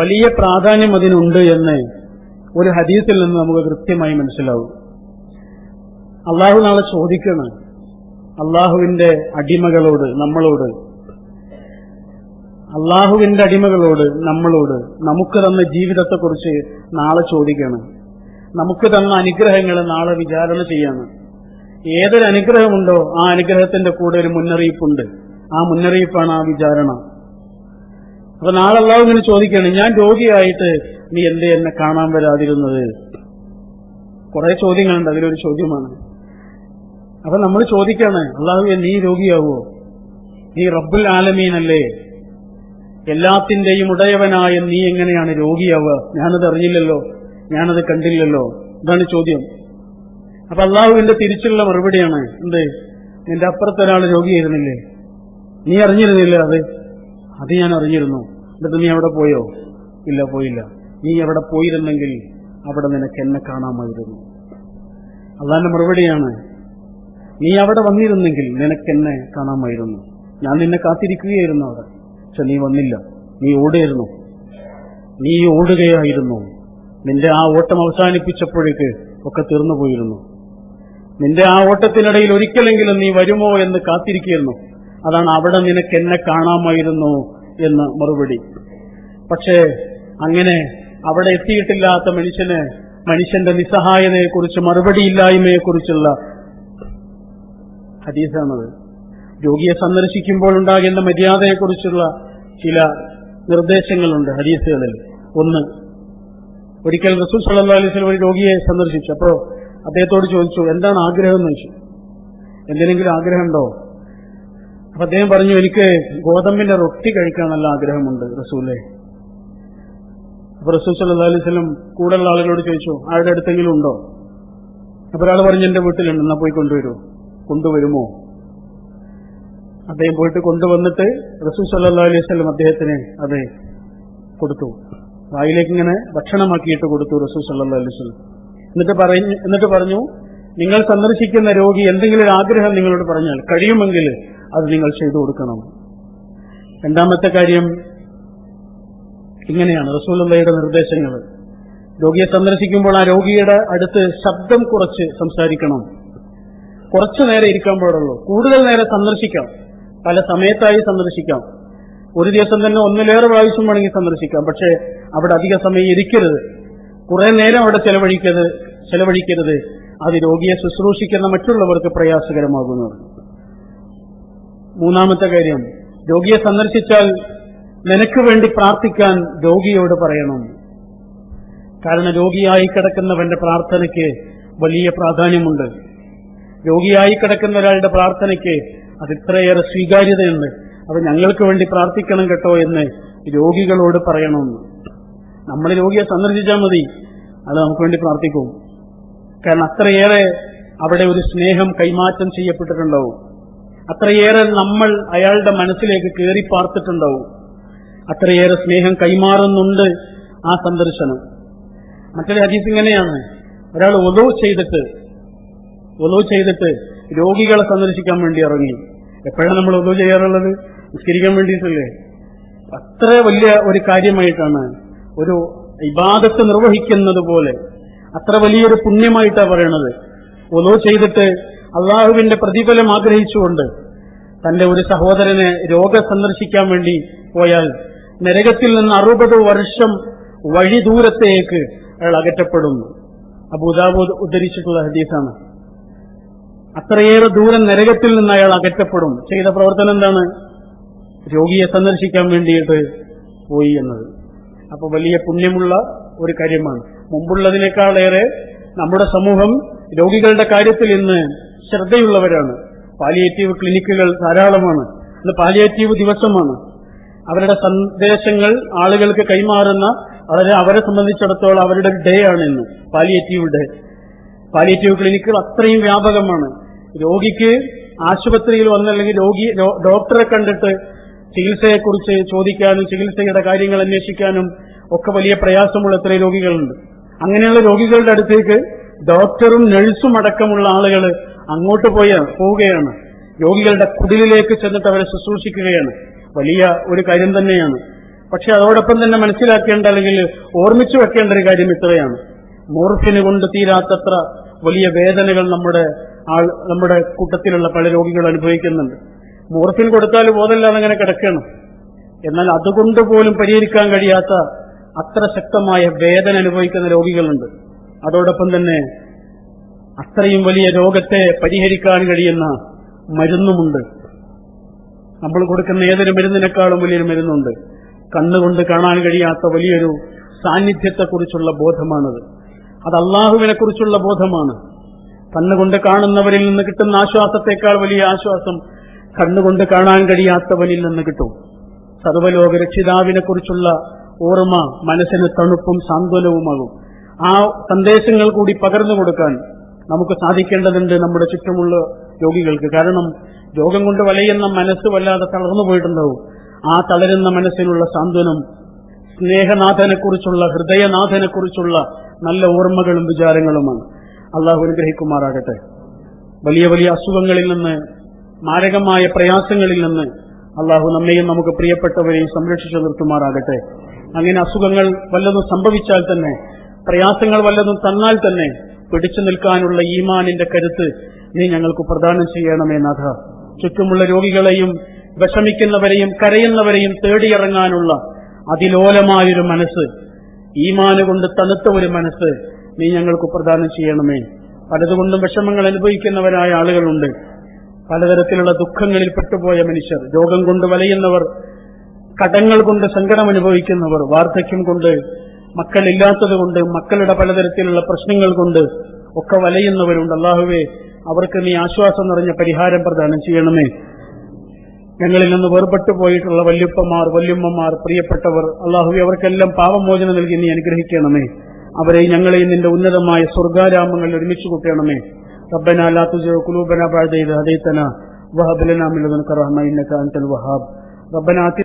വലിയ പ്രാധാന്യം അതിനുണ്ട് എന്ന് ഒരു ഹദീസിൽ നിന്ന് നമുക്ക് കൃത്യമായി മനസ്സിലാവും. അള്ളാഹു നാളെ ചോദിക്കണം അള്ളാഹുവിന്റെ അടിമകളോട് നമ്മളോട്. അള്ളാഹുവിന്റെ അടിമകളോട് നമ്മളോട്. നമുക്ക് തന്ന ജീവിതത്തെക്കുറിച്ച് നാളെ ചോദിക്കണം. നമുക്ക് തന്ന അനുഗ്രഹങ്ങൾ നാളെ വിചാരണ ചെയ്യാണ്. ഏതൊരു അനുഗ്രഹമുണ്ടോ ആ അനുഗ്രഹത്തിന്റെ കൂടെ ഒരു മുന്നറിയിപ്പുണ്ട്. ആ മുന്നറിയിപ്പാണ് ആ വിചാരണ. അപ്പൊ നാളെ അള്ളാഹു ഇങ്ങനെ ചോദിക്കുകയാണ് ഞാൻ രോഗിയായിട്ട് നീ എന്തേ എന്നെ കാണാൻ വരാതിരുന്നത്? കുറെ ചോദ്യങ്ങളുണ്ട് അതിലൊരു ചോദ്യമാണ്. അപ്പൊ നമ്മൾ ചോദിക്കാണ് അള്ളാഹു നീ രോഗിയാവോ? നീ റബ്ബുൽ ആലമീനല്ലേ? എല്ലാത്തിന്റെയും ഉടയവനായ നീ എങ്ങനെയാണ് രോഗിയാവുക? ഞാനത് അറിഞ്ഞില്ലല്ലോ. ഞാനത് കണ്ടില്ലല്ലോ. ഇതാണ് ചോദ്യം. അപ്പൊ അള്ളാഹുവിന്റെ തിരിച്ചുള്ള മറുപടിയാണ് എന്ത്? നിന്റെ അപ്പുറത്തൊരാൾ രോഗിയായിരുന്നില്ലേ? നീ അറിഞ്ഞിരുന്നില്ല അത്? അത് ഞാൻ അറിഞ്ഞിരുന്നു. എന്നിട്ട് നീ അവിടെ പോയോ? ഇല്ല പോയില്ല. നീ എവിടെ പോയിരുന്നെങ്കിൽ അവിടെ നിനക്ക് എന്നെ കാണാമായിരുന്നു. അള്ളാന്റെ മറുപടിയാണ് നീ അവിടെ വന്നിരുന്നെങ്കിൽ നിനക്കെന്നെ കാണാമായിരുന്നു. ഞാൻ നിന്നെ കാത്തിരിക്കുകയായിരുന്നു അവിടെ. പക്ഷെ നീ വന്നില്ല. നീ ഓടുകയായിരുന്നു. നീ ഓടുകയായിരുന്നു. നിന്റെ ആ ഓട്ടം അവസാനിപ്പിച്ചപ്പോഴേക്ക് ഒക്കെ തീർന്നു പോയിരുന്നു. നിന്റെ ആ ഓട്ടത്തിനിടയിൽ ഒരിക്കലെങ്കിലും നീ വരുമോ എന്ന് കാത്തിരിക്കുകയായിരുന്നു. അതാണ് അവിടെ നിനക്ക് എന്നെ കാണാമായിരുന്നു എന്ന് മറുപടി. പക്ഷേ അങ്ങനെ അവിടെ എത്തിയിട്ടില്ലാത്ത മനുഷ്യന് മനുഷ്യന്റെ നിസ്സഹായതയെക്കുറിച്ച് മറുപടിയില്ലായ്മയെക്കുറിച്ചുള്ള ഹദീസാണത്. രോഗിയെ സന്ദർശിക്കുമ്പോൾ ഉണ്ടാകുന്ന മര്യാദയെക്കുറിച്ചുള്ള ചില നിർദ്ദേശങ്ങളുണ്ട് ഹദീസുകളിൽ. ഒന്ന് ഒരിക്കൽ റസൂൽ സല്ലാ അലൈഹി ഒരു രോഗിയെ സന്ദർശിച്ചു. അപ്പോ അദ്ദേഹത്തോട് ചോദിച്ചു എന്താണ് ആഗ്രഹം? എന്ന് ചോദിച്ചു. എന്തിനെങ്കിലും ആഗ്രഹമുണ്ടോ? അപ്പൊ അദ്ദേഹം പറഞ്ഞു എനിക്ക് ഗോതമ്പിന്റെ റൊട്ടി കഴിക്കാൻ നല്ല ആഗ്രഹമുണ്ട് റസൂലെ. അപ്പൊ റസൂൽ സല്ലാ അലൈഹി സ്വലം കൂടുതലുള്ള ആളുകളോട് ചോദിച്ചു ആരുടെ അടുത്തെങ്കിലും ഉണ്ടോ? അപ്പൊ ഒരാൾ പറഞ്ഞു എന്റെ വീട്ടിലുണ്ട് എന്നാ പോയി കൊണ്ടുവരൂ. കൊണ്ടുവരുമോ? അദ്ദേഹം പോയിട്ട് കൊണ്ടുവന്നിട്ട് റസൂൽ സല്ലാ അലൈഹി സ്വലം അദ്ദേഹത്തിന് അത് കൊടുത്തു. വായിലേക്ക് ഇങ്ങനെ ഭക്ഷണമാക്കിയിട്ട് കൊടുത്തു റസൂൽ സല്ലാ അലൈഹി സ്വലം എന്നിട്ട് പറഞ്ഞു എന്നിട്ട് പറഞ്ഞു നിങ്ങൾ സന്ദർശിക്കുന്ന രോഗി എന്തെങ്കിലും ഒരു ആഗ്രഹം നിങ്ങളോട് പറഞ്ഞാൽ കഴിയുമെങ്കിൽ അത് നിങ്ങൾ ചെയ്തു കൊടുക്കണം. രണ്ടാമത്തെ കാര്യം ഇങ്ങനെയാണ് റസൂലുള്ളയുടെ നിർദ്ദേശങ്ങൾ. രോഗിയെ സന്ദർശിക്കുമ്പോൾ ആ രോഗിയുടെ അടുത്ത് ശബ്ദം കുറച്ച് സംസാരിക്കണം. കുറച്ചു നേരം ഇരിക്കാൻ പാടുള്ളൂ. കൂടുതൽ നേരം സന്ദർശിക്കാം. പല സമയത്തായി സന്ദർശിക്കാം. ഒരു ദിവസം തന്നെ ഒന്നിലേറെ പ്രാവശ്യം വേണമെങ്കിൽ സന്ദർശിക്കാം. പക്ഷേ അവിടെ അധിക സമയം ഇരിക്കരുത്. കുറെ നേരം അവിടെ ചെലവഴിക്കരുത് ചെലവഴിക്കരുത്. അത് രോഗിയെ ശുശ്രൂഷിക്കുന്ന മറ്റുള്ളവർക്ക് പ്രയാസകരമാകുന്നു മൂന്നാമത്തെ കാര്യം രോഗിയെ സന്ദർശിച്ചാൽ നിനക്ക് വേണ്ടി പ്രാർത്ഥിക്കാൻ രോഗിയോട് പറയണം. കാരണം രോഗിയായി കിടക്കുന്നവന്റെ പ്രാർത്ഥനയ്ക്ക് വലിയ പ്രാധാന്യമുണ്ട്. രോഗിയായി കിടക്കുന്ന ഒരാളുടെ പ്രാർത്ഥനയ്ക്ക് അത് ഇത്രയേറെ സ്വീകാര്യതയുണ്ട്. അത് ഞങ്ങൾക്ക് വേണ്ടി പ്രാർത്ഥിക്കണം കേട്ടോ എന്ന് രോഗികളോട് പറയണമെന്ന്. നമ്മൾ രോഗിയെ സന്ദർശിച്ചാൽ മതി. അത് നമുക്ക് വേണ്ടി പ്രാർത്ഥിക്കും. കാരണം അത്രയേറെ അവിടെ ഒരു സ്നേഹം കൈമാറ്റം ചെയ്യപ്പെട്ടിട്ടുണ്ടാവും. അത്രയേറെ നമ്മൾ അയാളുടെ മനസ്സിലേക്ക് കയറി പാർത്തിട്ടുണ്ടാവും. അത്രയേറെ സ്നേഹം കൈമാറുന്നുണ്ട് ആ സന്ദർശനം. മറ്റൊരു ഹദീസ് ഇങ്ങനെയാണ്. ഒരാൾ ഒലോ ചെയ്തിട്ട് ഒലോ ചെയ്തിട്ട് രോഗികളെ സന്ദർശിക്കാൻ വേണ്ടി ഇറങ്ങി. എപ്പോഴാണ് നമ്മൾ ഒലോ ചെയ്യാറുള്ളത്? നിസ്കരിക്കാൻ വേണ്ടിയിട്ടല്ലേ? അത്ര വലിയ ഒരു കാര്യമായിട്ടാണ് ഒരു ഇബാദത്ത് നിർവഹിക്കുന്നത് പോലെ അത്ര വലിയൊരു പുണ്യമായിട്ടാണ് പറയണത്. ഒലോ ചെയ്തിട്ട് അള്ളാഹുവിന്റെ പ്രതിഫലം ആഗ്രഹിച്ചുകൊണ്ട് തന്റെ ഒരു സഹോദരനെ രോഗ സന്ദർശിക്കാൻ വേണ്ടി പോയാൽ നരകത്തിൽ നിന്ന് അറുപത് വർഷം വഴി ദൂരത്തേക്ക് അയാൾ അകറ്റപ്പെടുന്നു. അബൂദാബൂദ് ഉദ്ധരിച്ചിട്ടുള്ള ഹദീസാണ്. അത്രയേറെ ദൂരം നരകത്തിൽ നിന്ന് അയാൾ അകറ്റപ്പെടും. ചെയ്ത പ്രവർത്തനം എന്താണ്? രോഗിയെ സന്ദർശിക്കാൻ വേണ്ടിയിട്ട് പോയി എന്നത്. അപ്പൊ വലിയ പുണ്യമുള്ള ഒരു കാര്യമാണ്. മുമ്പുള്ളതിനേക്കാളേറെ നമ്മുടെ സമൂഹം രോഗികളുടെ കാര്യത്തിൽ ഇന്ന് ശ്രദ്ധയുള്ളവരാണ്. പാലിയേറ്റീവ് ക്ലിനിക്കുകൾ ധാരാളമാണ്. ഇന്ന് പാലിയേറ്റീവ് ദിവസമാണ്. അവരുടെ സന്ദേശങ്ങൾ ആളുകൾക്ക് കൈമാറുന്ന വളരെ അവരെ സംബന്ധിച്ചിടത്തോളം അവരുടെ ഡേ ആണ് ഇന്ന്. Palliative day. പാലിയേറ്റീവ് ക്ലിനിക്കുകൾ അത്രയും വ്യാപകമാണ്. രോഗിക്ക് ആശുപത്രിയിൽ വന്നല്ലെങ്കിൽ രോഗി ഡോക്ടറെ കണ്ടിട്ട് ചികിത്സയെക്കുറിച്ച് ചോദിക്കാനും ചികിത്സയുടെ കാര്യങ്ങൾ അന്വേഷിക്കാനും ഒക്കെ വലിയ പ്രയാസമുള്ള എത്ര രോഗികളുണ്ട്. അങ്ങനെയുള്ള രോഗികളുടെ അടുത്തേക്ക് ഡോക്ടറും നഴ്സും അടക്കമുള്ള ആളുകൾ അങ്ങോട്ട് പോയ പോവുകയാണ്. രോഗികളുടെ കുടിലിലേക്ക് ചെന്നിട്ട് അവരെ ശുശ്രൂഷിക്കുകയാണ്. വലിയ ഒരു കാര്യം തന്നെയാണ്. പക്ഷെ അതോടൊപ്പം തന്നെ മനസ്സിലാക്കേണ്ട അല്ലെങ്കിൽ ഓർമ്മിച്ചു വെക്കേണ്ട ഒരു കാര്യം ഇത്രയാണ്. മോർഫിന് കൊണ്ട് തീരാത്തത്ര വലിയ വേദനകൾ നമ്മുടെ ആൾ നമ്മുടെ കൂട്ടത്തിലുള്ള പല രോഗികൾ അനുഭവിക്കുന്നുണ്ട്. മോർഫിൻ കൊടുത്താൽ ബോധമില്ലാതെ അങ്ങനെ കിടക്കണം എന്നാൽ അതുകൊണ്ട് പോലും പരിഹരിക്കാൻ കഴിയാത്ത അത്ര ശക്തമായ വേദന അനുഭവിക്കുന്ന രോഗികളുണ്ട്. അതോടൊപ്പം തന്നെ അത്രയും വലിയ രോഗത്തെ പരിഹരിക്കാൻ കഴിയുന്ന മരുന്നുമുണ്ട്. നമ്മൾ കൊടുക്കുന്ന ഏതൊരു മരുന്നിനേക്കാളും വലിയൊരു മരുന്നുണ്ട്. കണ്ണുകൊണ്ട് കാണാൻ കഴിയാത്ത വലിയൊരു സാന്നിധ്യത്തെക്കുറിച്ചുള്ള ബോധമാണത്. അത് അള്ളാഹുവിനെ കുറിച്ചുള്ള ബോധമാണ്. കണ്ണുകൊണ്ട് കാണുന്നവരിൽ നിന്ന് കിട്ടുന്ന ആശ്വാസത്തെക്കാൾ വലിയ ആശ്വാസം കണ്ണുകൊണ്ട് കാണാൻ കഴിയാത്തവനിൽ നിന്ന് കിട്ടും. സർവലോക രക്ഷിതാവിനെ കുറിച്ചുള്ള ഓർമ്മ മനസ്സിന് തണുപ്പും സാന്ത്വനവുമാകും. ആ സന്ദേശങ്ങൾ കൂടി പകർന്നു കൊടുക്കാൻ നമുക്ക് സാധിക്കേണ്ടതുണ്ട് നമ്മുടെ ചുറ്റുമുള്ള രോഗികൾക്ക്. കാരണം രോഗം കൊണ്ട് വലയുന്ന മനസ്സ് വല്ലാതെ തളർന്നു പോയിട്ടുണ്ടാവും. ആ തളരുന്ന മനസ്സിനുള്ള സാന്ത്വനം സ്നേഹനാഥനെക്കുറിച്ചുള്ള ഹൃദയനാഥനെക്കുറിച്ചുള്ള നല്ല ഓർമ്മകളും വിചാരങ്ങളുമാണ്. അള്ളാഹു അനുഗ്രഹിക്കുമാറാകട്ടെ. വലിയ വലിയ അസുഖങ്ങളിൽ നിന്ന് മാരകമായ പ്രയാസങ്ങളിൽ നിന്ന് അള്ളാഹു നമ്മയും നമുക്ക് പ്രിയപ്പെട്ടവരെയും സംരക്ഷിച്ചു നിർത്തുമാറാകട്ടെ. അങ്ങനെ അസുഖങ്ങൾ വല്ലതും സംഭവിച്ചാൽ തന്നെ പ്രയാസങ്ങൾ വല്ലതും തന്നാൽ തന്നെ പിടിച്ചു നിൽക്കാനുള്ള ഈമാനിന്റെ കരുത്ത് നീ ഞങ്ങൾക്ക് പ്രദാനം ചെയ്യണമേ നാഥ. ചുറ്റുമുള്ള രോഗികളെയും വിഷമിക്കുന്നവരെയും കരയുന്നവരെയും തേടിയിറങ്ങാനുള്ള അതിലോലമായൊരു മനസ്സ് ഈമാന് കൊണ്ട് തണുത്ത ഒരു മനസ്സ് നീ ഞങ്ങൾക്ക് പ്രദാനം ചെയ്യണമേ. പലതുകൊണ്ടും വിഷമങ്ങൾ അനുഭവിക്കുന്നവരായ ആളുകളുണ്ട്. പലതരത്തിലുള്ള ദുഃഖങ്ങളിൽ പെട്ടുപോയ മനുഷ്യർ രോഗം കൊണ്ട് വലയുന്നവർ കടങ്ങൾ കൊണ്ട് സങ്കടം അനുഭവിക്കുന്നവർ വാർദ്ധക്യം കൊണ്ട് മക്കളില്ലാത്തത് കൊണ്ട് മക്കളുടെ പലതരത്തിലുള്ള പ്രശ്നങ്ങൾ കൊണ്ട് ഒക്കെ വലയുന്നവരുണ്ട്. അള്ളാഹുവേ അവർക്ക് നീ ആശ്വാസം നിറഞ്ഞ പരിഹാരം പ്രദാനം ചെയ്യണമേ. ഞങ്ങളിൽ നിന്ന് വേർപെട്ടു പോയിട്ടുള്ള വല്യപ്പമാർ വല്യമ്മമാർ പ്രിയപ്പെട്ടവർ അള്ളാഹുവെ അവർക്കെല്ലാം പാപമോചനം നൽകി നീ അനുഗ്രഹിക്കണമേ. അവരെ ഞങ്ങളെയും നിന്റെ ഉന്നതമായ സ്വർഗാരാമങ്ങളിൽ ഒരുമിച്ച് കൂട്ടണമേ ربنا لا تزغ قلوبنا بعد إذ هديتنا وهب لنا من لدنك رحمة إنك أنت الوهاب ربنا آتنا